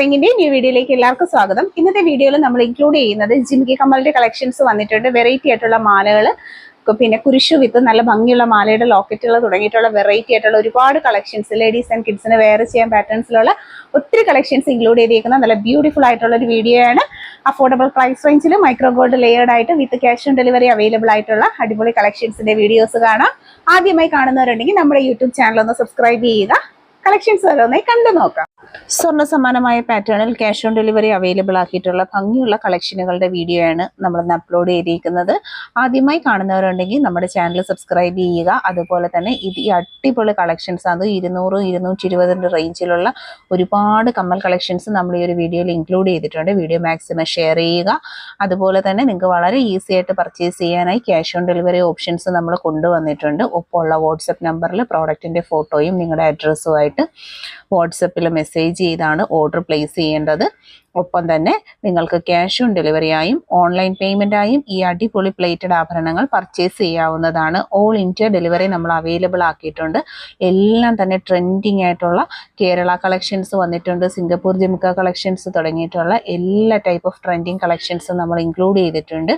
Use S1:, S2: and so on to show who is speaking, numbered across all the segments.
S1: റിംഗിന്റെ new വീഡിയോയിലേക്ക് എല്ലാവർക്കും സ്വാഗതം. ഇന്നത്തെ വീഡിയോയിൽ നമ്മൾ ഇൻക്ലൂഡ് ചെയ്യുന്നത് ജിംകി കമ്മലിന്റെ കളക്ഷൻസ് വന്നിട്ടുണ്ട്. വെറൈറ്റി ആയിട്ടുള്ള മാലകൾ പിന്നെ കുരിശു വിത്ത് നല്ല ഭംഗിയുള്ള മാലയുടെ ലോക്കറ്റുകൾ തുടങ്ങിയിട്ടുള്ള വെറൈറ്റി ആയിട്ടുള്ള ഒരുപാട് കളക്ഷൻസ് ലേഡീസ് ആൻഡ് കിഡ്സിന് വെയർ ചെയ്യാൻ പാറ്റേൺസിലുള്ള ഒത്തിരി കളക്ഷൻസ് ഇൻക്ലൂഡ് ചെയ്തിരിക്കുന്ന നല്ല ബ്യൂട്ടിഫുൾ ആയിട്ടുള്ള ഒരു വീഡിയോ ആണ്. അഫോർഡബിൾ പ്രൈസ് റേഞ്ചിൽ മൈക്രോ ഗോൾഡ് ലേയേർഡ് ആയിട്ട് with cash on delivery available ആയിട്ടുള്ള അടിപൊളി കളക്ഷൻസിന്റെ വീഡിയോസ് കാണാം. ആദ്യമായി കാണുന്നവരുണ്ടെങ്കിൽ നമ്മുടെ യൂട്യൂബ് ചാനൽ ഒന്ന് സബ്സ്ക്രൈബ് ചെയ്യുക. കളക്ഷൻസ് ഓരോന്നായി കണ്ടു നോക്കാം. സ്വർണ സമാനമായ പാറ്റേണിൽ ക്യാഷ് ഓൺ ഡെലിവറി അവൈലബിൾ ആക്കിയിട്ടുള്ള ഭംഗിയുള്ള കളക്ഷനുകളുടെ വീഡിയോ ആണ് നമ്മൾ ഇന്ന് അപ്ലോഡ് ചെയ്തിരിക്കുന്നത്. ആദ്യമായി കാണുന്നവരുണ്ടെങ്കിൽ നമ്മുടെ ചാനൽ സബ്സ്ക്രൈബ് ചെയ്യുക. അതുപോലെ തന്നെ ഇത് ഈ അടിപൊളി കളക്ഷൻസ് അത് ഇരുന്നൂറ് ഇരുന്നൂറ്റി ഇരുപതിന്റെ റേഞ്ചിലുള്ള ഒരുപാട് കമ്മൽ കളക്ഷൻസ് നമ്മൾ ഈ ഒരു വീഡിയോയിൽ ഇൻക്ലൂഡ് ചെയ്തിട്ടുണ്ട്. വീഡിയോ മാക്സിമം ഷെയർ ചെയ്യുക. അതുപോലെ തന്നെ നിങ്ങൾക്ക് വളരെ ഈസി ആയിട്ട് പർച്ചേസ് ചെയ്യാനായി ക്യാഷ് ഓൺ ഡെലിവറി ഓപ്ഷൻസ് നമ്മൾ കൊണ്ടുവന്നിട്ടുണ്ട്. ഒപ്പമുള്ള വാട്സപ്പ് നമ്പറിൽ പ്രോഡക്റ്റിന്റെ ഫോട്ടോയും നിങ്ങളുടെ അഡ്രസ്സുമായിട്ട് വാട്സപ്പിൽ മെസ്സേജ് ചെയ്താണ് ഓർഡർ പ്ലേസ് ചെയ്യേണ്ടത്. ഒപ്പം തന്നെ നിങ്ങൾക്ക് ക്യാഷ് ഓൺ ഡെലിവറിയായും ഓൺലൈൻ പേയ്മെന്റായും ഈ അടിപൊളി പ്ലേറ്റഡ് ആഭരണങ്ങൾ പർച്ചേസ് ചെയ്യാവുന്നതാണ്. ഓൾ ഇന്ത്യ ഡെലിവറി നമ്മൾ അവൈലബിൾ ആക്കിയിട്ടുണ്ട്. എല്ലാം തന്നെ ട്രെൻഡിങ് ആയിട്ടുള്ള കേരള കളക്ഷൻസ് വന്നിട്ടുണ്ട്. സിംഗപ്പൂർ ജിമിക്ക കളക്ഷൻസ് തുടങ്ങിയിട്ടുള്ള എല്ലാ ടൈപ്പ് ഓഫ് ട്രെൻഡിങ് കളക്ഷൻസും നമ്മൾ ഇൻക്ലൂഡ് ചെയ്തിട്ടുണ്ട്.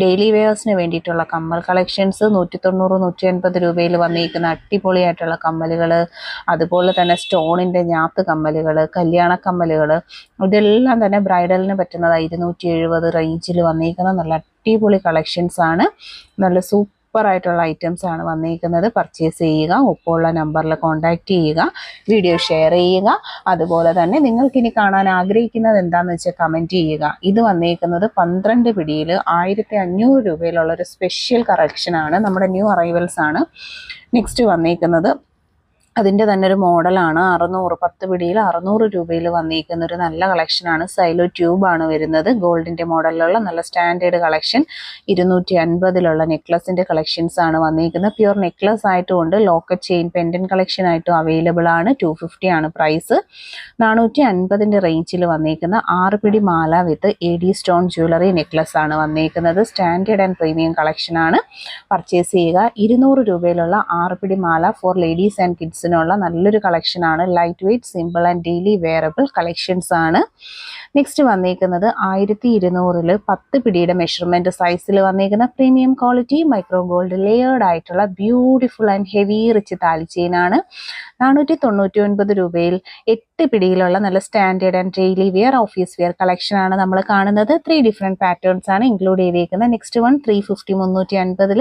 S1: ഡെയിലി വെയേഴ്സിന് വേണ്ടിയിട്ടുള്ള കമ്മൽ കളക്ഷൻസ് നൂറ്റി തൊണ്ണൂറ് നൂറ്റി എൺപത് രൂപയിൽ വന്നിരിക്കുന്ന അടിപൊളിയായിട്ടുള്ള കമ്മലുകൾ അതുപോലെ തന്നെ സ്റ്റോണിന്റെ ഞാത്ത് കമ്മലുകൾ കല്യാണ കമ്മലുകൾ ഇതെല്ലാം തന്നെ ബ്രൈഡലിന് പറ്റുന്നത് ഇരുന്നൂറ്റി എഴുപത് റേഞ്ചിൽ വന്നിരിക്കുന്ന നല്ല അടിപൊളി കളക്ഷൻസ് ആണ്. നല്ല സൂപ്പർ ആയിട്ടുള്ള ഐറ്റംസ് ആണ് വന്നിരിക്കുന്നത് പർച്ചേസ് ചെയ്യുക ഒപ്പമുള്ള നമ്പറിൽ കോൺടാക്റ്റ് ചെയ്യുക വീഡിയോ ഷെയർ ചെയ്യുക. അതുപോലെ തന്നെ നിങ്ങൾക്കിനി കാണാൻ ആഗ്രഹിക്കുന്നത് എന്താണെന്ന് വെച്ചാൽ കമന്റ് ചെയ്യുക. ഇത് വന്നിരിക്കുന്നത് പന്ത്രണ്ട് പിടിയിൽ ആയിരത്തി അഞ്ഞൂറ് രൂപയിലുള്ള ഒരു സ്പെഷ്യൽ കളക്ഷനാണ് നമ്മുടെ ന്യൂ അറൈവൽസ് ആണ്. നെക്സ്റ്റ് വന്നിരിക്കുന്നത് അതിന്റെ തന്നെ ഒരു മോഡലാണ്. അറുന്നൂറ് പത്ത് പിടിയിൽ അറുന്നൂറ് രൂപയിൽ വന്നിരിക്കുന്ന ഒരു നല്ല കളക്ഷനാണ് സൈലോ ട്യൂബാണ് വരുന്നത്. ഗോൾഡിന്റെ മോഡലിലുള്ള നല്ല സ്റ്റാൻഡേർഡ് കളക്ഷൻ ഇരുന്നൂറ്റി അൻപതിലുള്ള നെക്ലസിന്റെ കളക്ഷൻസ് ആണ് വന്നിരിക്കുന്നത്. പ്യുർ നെക്ലസ് ആയിട്ടുമുണ്ട്. ലോക്കറ്റ് ചെയിൻ പെൻഡൻ കളക്ഷൻ ആയിട്ടും അവൈലബിൾ ആണ്. ടു ഫിഫ്റ്റി ആണ് പ്രൈസ് നാനൂറ്റി അൻപതിന്റെ റേഞ്ചിൽ വന്നിരിക്കുന്ന ആറ് പിടി മാല with A D stone jewellery necklace ആണ് വന്നിരിക്കുന്നത്. സ്റ്റാൻഡേർഡ് ആൻഡ് പ്രീമിയം കളക്ഷനാണ് പർച്ചേസ് ചെയ്യുക. ഇരുന്നൂറ് രൂപയിലുള്ള ആറ് പിടി മാല ഫോർ ലേഡീസ് ആൻഡ് കിഡ്സിനുള്ള നല്ലൊരു കളക്ഷനാണ് light weight simple and daily wearable collections ആണ്. നെക്സ്റ്റ് വന്നിരിക്കുന്നത് ആയിരത്തി ഇരുന്നൂറിൽ പത്ത് പിടിയുടെ മെഷർമെന്റ് സൈസിൽ വന്നിരിക്കുന്ന premium quality micro gold layered ആയിട്ടുള്ള ബ്യൂട്ടിഫുൾ ആൻഡ് ഹെവി റിച്ച് താലിച്ചെയിനാണ് നാനൂറ്റി തൊണ്ണൂറ്റി ഒൻപത് രൂപയിൽ എട്ട് പിടിയിലുള്ള നല്ല standard and daily wear office wear കളക്ഷനാണ് നമ്മൾ കാണുന്നത്. ത്രീ ഡിഫറെന്റ് പാറ്റേൺസ് ആണ് ഇൻക്ലൂഡ് ചെയ്തിരിക്കുന്നത് നെക്സ്റ്റ് വൺ ത്രീ ഫിഫ്റ്റി മുന്നൂറ്റി അൻപതിൽ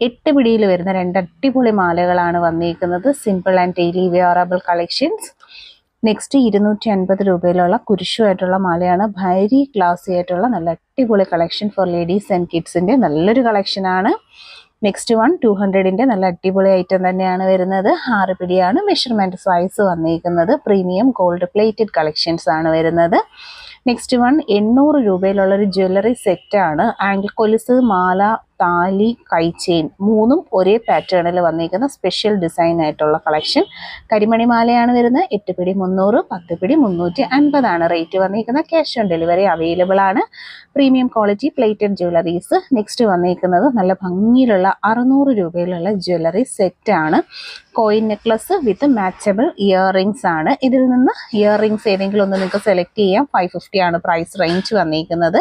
S1: എട്ട് പിടിയിൽ വരുന്ന രണ്ട് അടിപൊളി മാലകളാണ് വന്നിരിക്കുന്നത് simple and daily wearable collections next ഇരുന്നൂറ്റി അൻപത് രൂപയിലുള്ള കുരിശുമായിട്ടുള്ള മാലയാണ്. ഭൈരി ക്ലാസി ആയിട്ടുള്ള നല്ല അടിപൊളി കളക്ഷൻ ഫോർ ലേഡീസ് ആൻഡ് കിഡ്സിന്റെ നല്ലൊരു കളക്ഷനാണ് നെക്സ്റ്റ് വൺ ടു ഹൺഡ്രഡിന്റെ നല്ല അടിപൊളി ഐറ്റം തന്നെയാണ് വരുന്നത്. ആറ് പിടിയാണ് മെഷർമെന്റ് സൈസ് വന്നിരിക്കുന്നത് പ്രീമിയം ഗോൾഡ് പ്ലേറ്റഡ് കളക്ഷൻസ് ആണ് വരുന്നത്. നെക്സ്റ്റ് വൺ എണ്ണൂറ് രൂപയിലുള്ള ഒരു ജ്വല്ലറി സെറ്റാണ് ആംഗിൾ കൊലുസ് മാല താലി കൈച്ചെയിൻ മൂന്നും ഒരേ പാറ്റേണിൽ വന്നിരിക്കുന്ന സ്പെഷ്യൽ ഡിസൈൻ ആയിട്ടുള്ള കളക്ഷൻ കരിമണി മാലയാണ് വരുന്നത്. എട്ട് പിടി മുന്നൂറ് പത്ത് പിടി മുന്നൂറ്റി അൻപതാണ്. റേറ്റ് വന്നിരിക്കുന്നത് ക്യാഷ് ഓൺ ഡെലിവറി അവൈലബിൾ ആണ്. Premium quality plated jewelleries next വന്നിരിക്കുന്നത് നല്ല ഭംഗിയിലുള്ള അറുന്നൂറ് രൂപയിലുള്ള ജ്വല്ലറി സെറ്റാണ് coin necklace with matchable ear ആണ്. ഇതിൽ നിന്ന് ഇയർ ഏതെങ്കിലും ഒന്ന് നിങ്ങൾക്ക് സെലക്ട് ചെയ്യാം. ഫൈവ് ഫിഫ്റ്റി ആണ് പ്രൈസ് റേഞ്ച് വന്നിരിക്കുന്നത്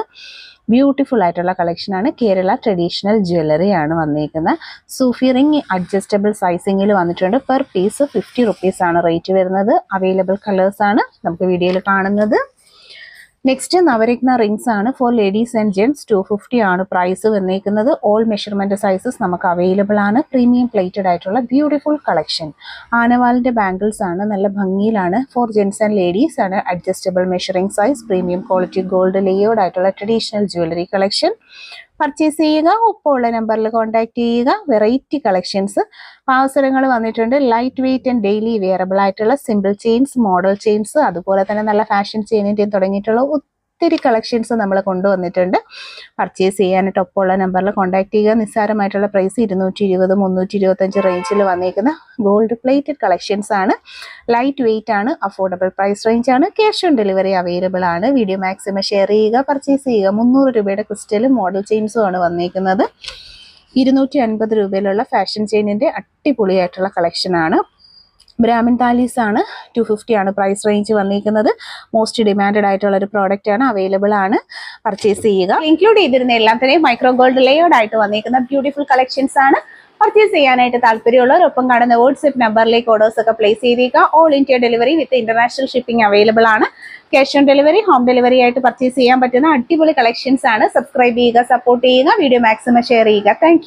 S1: ബ്യൂട്ടിഫുൾ ആയിട്ടുള്ള കളക്ഷനാണ് കേരള ട്രഡീഷണൽ ജ്വല്ലറി ആണ് വന്നിരിക്കുന്നത് സൂഫി റിംഗ് അഡ്ജസ്റ്റബിൾ സൈസിങ്ങിൽ വന്നിട്ടുണ്ട്. പെർ പീസ് ഫിഫ്റ്റി റുപ്പീസ് ആണ് റേറ്റ് വരുന്നത്. അവൈലബിൾ ആണ് നമുക്ക് വീഡിയോയിൽ കാണുന്നത്. നെക്സ്റ്റ് നവരത്ന റിങ്സ് ആണ് for ladies and gents two fifty ആണ് പ്രൈസ് വന്നേക്കുന്നത്. ഓൾ മെഷർമെന്റ് സൈസസ് നമുക്ക് അവൈലബിൾ ആണ്. പ്രീമിയം പ്ലേറ്റഡ് ആയിട്ടുള്ള ബ്യൂട്ടിഫുൾ കളക്ഷൻ ആനവാലിന്റെ ബാംഗിൾസ് ആണ് നല്ല ഭംഗിയിലാണ്. ഫോർ ജെൻസ് ആൻഡ് ലേഡീസ് ആണ് adjustable measuring size premium quality gold layered ആയിട്ടുള്ള ട്രഡീഷണൽ ജ്വല്ലറി കളക്ഷൻ പർച്ചേസ് ചെയ്യുക ഒപ്പമുള്ള നമ്പറിൽ കോൺടാക്ട് ചെയ്യുക വെറൈറ്റി കളക്ഷൻസ് അവസരങ്ങൾ വന്നിട്ടുണ്ട്. Light weight and daily wearable ആയിട്ടുള്ള സിമ്പിൾ ചെയിൻസ് മോഡൽ ചെയിൻസ് അതുപോലെ തന്നെ നല്ല ഫാഷൻ ചെയിനിന്റെയും തുടങ്ങിയിട്ടുള്ള ഒത്തിരി കളക്ഷൻസ് നമ്മൾ കൊണ്ടുവന്നിട്ടുണ്ട്. പർച്ചേസ് ചെയ്യാനായിട്ട് ഒപ്പമുള്ള നമ്പറിൽ കോൺടാക്ട് ചെയ്യുക. നിസ്സാരമായിട്ടുള്ള പ്രൈസ് ഇരുന്നൂറ്റി ഇരുപത് മുന്നൂറ്റി ഇരുപത്തഞ്ച് റേഞ്ചിൽ വന്നിരിക്കുന്ന ഗോൾഡ് പ്ലേറ്റഡ് കളക്ഷൻസ് ആണ്. ലൈറ്റ് വെയിറ്റ് ആണ് അഫോർഡബിൾ പ്രൈസ് റേഞ്ച് ആണ് ക്യാഷ് ഓൺ ഡെലിവറി അവൈലബിൾ ആണ്. വീഡിയോ മാക്സിമം ഷെയർ ചെയ്യുക പർച്ചേസ് ചെയ്യുക. മുന്നൂറ് രൂപയുടെ ക്രിസ്റ്റലും മോഡൽ ചെയിൻസും ആണ് വന്നിരിക്കുന്നത് ഇരുന്നൂറ്റി അൻപത് രൂപയിലുള്ള ഫാഷൻ ചെയിനിന്റെ അടിപൊളിയായിട്ടുള്ള കളക്ഷനാണ് ബ്രാഹ്മിൻ താലീസ് ആണ്. ടു ഫിഫ്റ്റി ആണ് പ്രൈസ് റേഞ്ച് വന്നിരിക്കുന്നത്. മോസ്റ്റ് ഡിമാൻഡഡ് ആയിട്ടുള്ള ഒരു പ്രോഡക്റ്റ് ആണ്. അവൈലബിൾ ആണ്. പർച്ചേസ് ചെയ്യുക. ഇൻക്ലൂഡ് ചെയ്തിരുന്ന എല്ലാം തന്നെ മൈക്രോ ഗോൾഡ് ലെയേർഡ് ആയിട്ട് വന്നിരിക്കുന്ന ബ്യൂട്ടിഫുൾ കളക്ഷൻസ് ആണ്. പർച്ചേസ് ചെയ്യാനായിട്ട് താല്പര്യമുള്ളവർ ഒപ്പം കാണുന്ന വാട്സ്ആപ്പ് നമ്പറിലേക്ക് ഓർഡേഴ്സ് ഒക്കെ പ്ലേസ് ചെയ്തേക്കുക. All India delivery with international shipping available ആണ്. Cash on delivery home delivery ആയിട്ട് പർച്ചേസ് ചെയ്യാൻ പറ്റുന്ന അടിപൊളി കളക്ഷൻസ് ആണ്. സബ്സ്ക്രൈബ് ചെയ്യുക സപ്പോർട്ട് ചെയ്യുക വീഡിയോ മാക്സിമം ഷെയർ ചെയ്യുക. താങ്ക്